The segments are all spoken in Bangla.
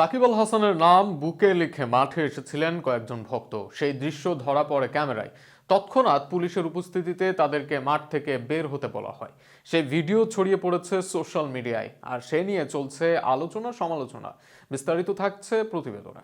সাকিব আল হাসানের নাম বুকে লিখে মাঠে এসেছিলেন কয়েকজন ভক্ত। সেই দৃশ্য ধরা পড়ে ক্যামেরায়। তৎক্ষণাৎ পুলিশের উপস্থিতিতে তাদেরকে মাঠ থেকে বের হতে বলা হয়। সেই ভিডিও ছড়িয়ে পড়েছে সোশ্যাল মিডিয়ায়। আর সে নিয়ে চলছে আলোচনা সমালোচনা। বিস্তারিত থাকছে প্রতিবেদনে।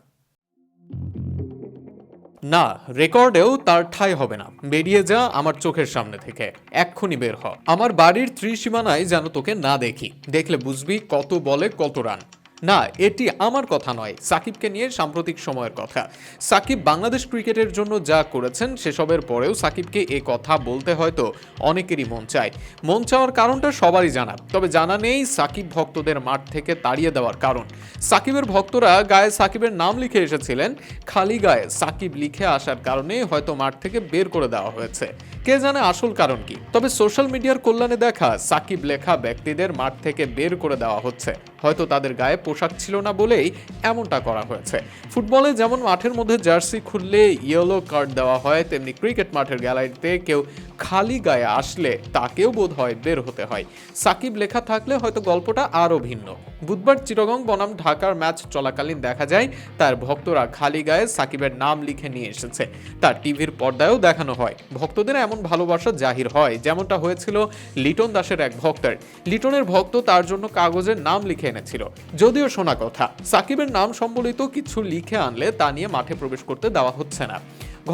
না, রেকর্ডেও তার ঠাঁই হবে না। বেরিয়ে যা আমার চোখের সামনে থেকে। এক্ষুনি বের হ। আমার বাড়ির ত্রিসীমানায় যেন তোকে না দেখি। দেখলে বুঝবি কত বলে কত রান। না, এটি আমার কথা নয়, সাকিবকে নিয়ে সাম্প্রতিক সময়ের কথা। সাকিব বাংলাদেশ ক্রিকেটের জন্য যা করেছেন, সেসবের পরেও সাকিবকে এ কথা বলতে হয়তো অনেকেরই মন চায়। মন চাওয়ার কারণটা সবারই জানা তবে জানা নেই সাকিব ভক্তদের মাঠ থেকে তাড়িয়ে দেওয়ার কারণ। সাকিবের ভক্তরা গায়ে সাকিবের নাম লিখে এসেছিলেন, খালি গায়ে সাকিব লিখে আসার কারণে হয়তো মাঠ থেকে বের করে দেওয়া হয়েছে। কে জানে আসল কারণ কি? তবে সোশ্যাল মিডিয়ার কল্যাণে দেখা, সাকিব লেখা ব্যক্তিদের মাঠ থেকে বের করে দেওয়া হচ্ছে। হয়তো তাদের গায়ে পোশাক ছিল না বলেই এমনটা করা হয়েছে। ফুটবলে যেমন মাঠের মধ্যে জার্সি খুললে ইয়েলো কার্ড দেওয়া হয়, তেমনি ক্রিকেট মাঠের গ্যালারিতে কেউ খালি গায়ে আসলে তাকেও বোধ হয় বের হতে হয়। সাকিব লেখা থাকলে হয়তো গল্পটা আরও ভিন্ন। বুধবার চিরগং বনাম ঢাকার ম্যাচ চলাকালীন দেখা যায়, তার ভক্তরা খালি গায়ে সাকিবের নাম লিখে নিয়ে এসেছে। তার টিভির পর্দায়ও দেখানো হয়। ভক্তদের এমন ভালোবাসা জাহির হয়, যেমনটা হয়েছিল লিটন দাসের এক ভক্তের। লিটনের ভক্ত তার জন্য কাগজের নাম লিখে এনেছিল। যদিও শোনা কথা, সাকিবের নাম সম্বলিত কিছু লিখে আনলে তা নিয়ে মাঠে প্রবেশ করতে দেওয়া হচ্ছে না।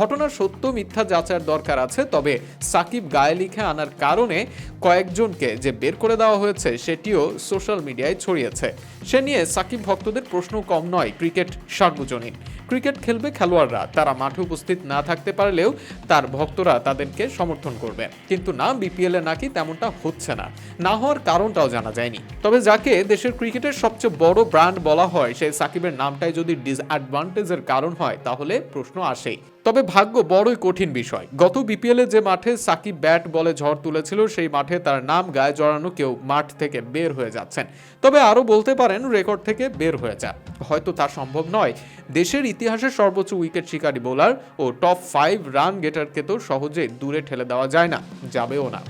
ঘটনার সত্য, মিথ্যা যাচার দরকার আছে, তবে সাকিব গায়ে লিখে আনার কারণে কয়েকজনকে যে বের করে দেওয়া হয়েছে, সেটিও সোশ্যাল মিডিয়ায় ছড়িয়েছে। সে নিয়ে সাকিব ভক্তদের প্রশ্ন কম নয়, ক্রিকেট সার্বজনীন। ক্রিকেট খেলবে খেলোয়াড়রা। তারা মাঠে উপস্থিত না থাকতে পারলেও তার ভক্তরা তাদেরকে সমর্থন করবে। কিন্তু না, বিপিএল নাকি তেমনটা হচ্ছে না। না হওয়ার কারণটাও জানা যায়নি। তবে যাকে দেশের ক্রিকেটের সবচেয়ে বড় ব্র্যান্ড বলা হয় সেই সাকিবের নামটাই যদি ডিসঅ্যাডভান্টেজের কারণ হয়, তাহলে প্রশ্ন আসেই। তবে ভাগ্য বড়ই কঠিন বিষয়। গত বিপিএলে যে মাঠে সাকিব ব্যাট বলে ঝড় তুলেছিল, সেই মাঠে তার নাম গায়ে জড়ানো কেউ মাঠ থেকে বের হয়ে যাচ্ছেন। তবে আরও বলতে পারেন, রেকর্ড থেকে বের হয়ে যা হয়তো তা সম্ভব নয়। দেশের ইতিহাসের সর্বোচ্চ উইকেট শিকারী বোলার ও টপ ফাইভ রান গেটারকে তো সহজে দূরে ঠেলে দেওয়া যায় না, যাবেও না।